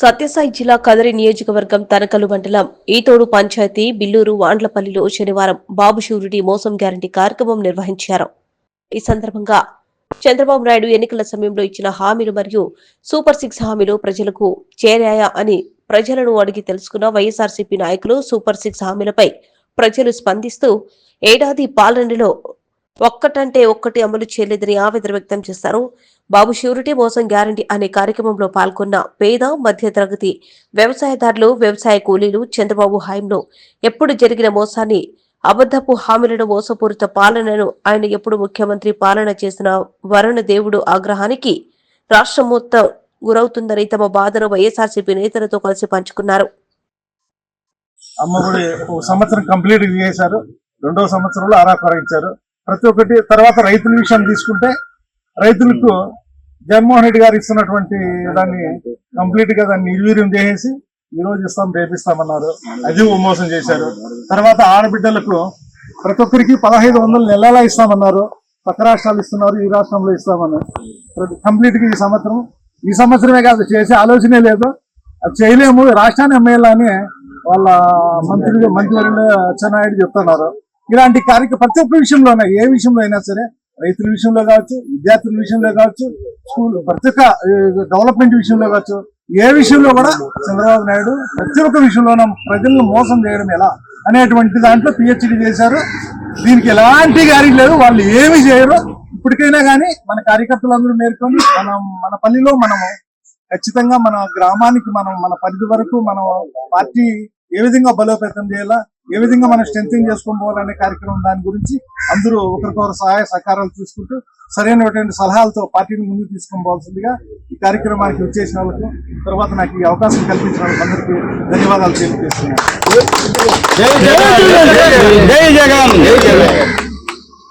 సత్యసాయి జిల్లా కదరి నియోజకవర్గం తనకలు మండలం ఈతోడు పంచాయతీ బిల్లూరు వాండ్లపల్లిలో శనివారం బాబు షూరిటీ మోసం గ్యారంటీ కార్యక్రమం నిర్వహించారు. ఈ సందర్భంగా చంద్రబాబు నాయుడు ఎన్నికల సమయంలో ఇచ్చిన హామీలు మరియు సూపర్ సిక్స్ హామీలు ప్రజలకు చేరాయా అని ప్రజలను అడిగి తెలుసుకున్న వైఎస్ఆర్సీపీ నాయకులు సూపర్ సిక్స్ హామీలపై ప్రజలు స్పందిస్తూ ఏడాది పాలనలో ఒక్కటంటే ఒక్కటి అమలు చేయలేదని ఆవేదన వ్యక్తం చేశారు బాబు షూరిటీ మోసం గ్యారంటీ అనే కార్యక్రమంలో పాల్గొన్న పేద మధ్యతరగతి వ్యవసాయదారులు వ్యవసాయ కూలీలు చంద్రబాబు హయాంలో ఎప్పుడు జరిగిన మోసాన్ని అబద్ధపు హామీలను మోసపూరిత పాలనను ఆయన ఎప్పుడు ముఖ్యమంత్రి పాలన చేసిన వరుణ దేవుడు ఆగ్రహానికి రాష్ట్రం మొత్తం గురవుతుందని తమ బాధను వైఎస్ఆర్సీపీ నేతలతో కలిసి పంచుకున్నారు. అమ్మఒడి సంవత్సరం కంప్లీట్ చేశారు. రెండవ సంవత్సరంలో ఆరా కొరగించారు ప్రతి ఒక్కటి తర్వాత రైతుల విషయం తీసుకుంటే రైతులకు జగన్మోహన్ రెడ్డి గారు ఇస్తున్నటువంటి దాన్ని కంప్లీట్గా దాన్ని నిర్వీర్యం చేసేసి ఈ రోజు ఇస్తాం రేపిస్తామన్నారు అది మోసం చేశారు. తర్వాత ఆడబిడ్డలకు ప్రతి ఒక్కరికి పదహైదు వందల నెలలా ఇస్తామన్నారు. పక్క రాష్ట్రాలు ఇస్తున్నారు ఈ రాష్ట్రంలో ఇస్తామన్నారు. కంప్లీట్గా ఈ సంవత్సరం ఈ సంవత్సరమే కాదు చేసే ఆలోచనే లేదు. అది చేయలేము. రాష్ట్రాన్ని అమ్మేయాలని వాళ్ళ మంత్రులు మంత్రివర్యులు అచ్చెన్నాయుడు చెప్తున్నారు. ఇలాంటి కార్యక్రమం ప్రతి ఒక్క విషయంలోనే ఏ విషయంలో అయినా సరే రైతుల విషయంలో కావచ్చు విద్యార్థుల విషయంలో కావచ్చు స్కూల్ ప్రతి ఒక్క డెవలప్మెంట్ విషయంలో కావచ్చు ఏ విషయంలో కూడా చంద్రబాబు నాయుడు ప్రతి ఒక్క విషయంలోనూ ప్రజలను మోసం చేయడం ఎలా అనేటువంటి దాంట్లో పిహెచ్డి చేశారు. దీనికి ఎలాంటి గ్యారెంటీ లేదు. వాళ్ళు ఏమి చేయరు. ఎవరికైనా కానీ మన కార్యకర్తలందరూ మేర్కొని మనం మన పల్లిలో మనము ఖచ్చితంగా మన గ్రామానికి మనం మన పరిధి వరకు మనం పార్టీ ఏ విధంగా బలోపేతం చేయాలా ఏ విధంగా మనం స్ట్రెంగ్ చేసుకొని పోవాలనే కార్యక్రమం దాని గురించి అందరూ ఒకరికొకరు సహాయ సహకారాలు తీసుకుంటూ సరైనటువంటి సలహాలతో పార్టీని ముందుకు తీసుకొని పోవాల్సిందిగా ఈ కార్యక్రమానికి వచ్చేసిన వాళ్ళకు తర్వాత నాకు ఈ అవకాశం కల్పించిన వాళ్ళందరికీ ధన్యవాదాలు తెలియజేస్తున్నాను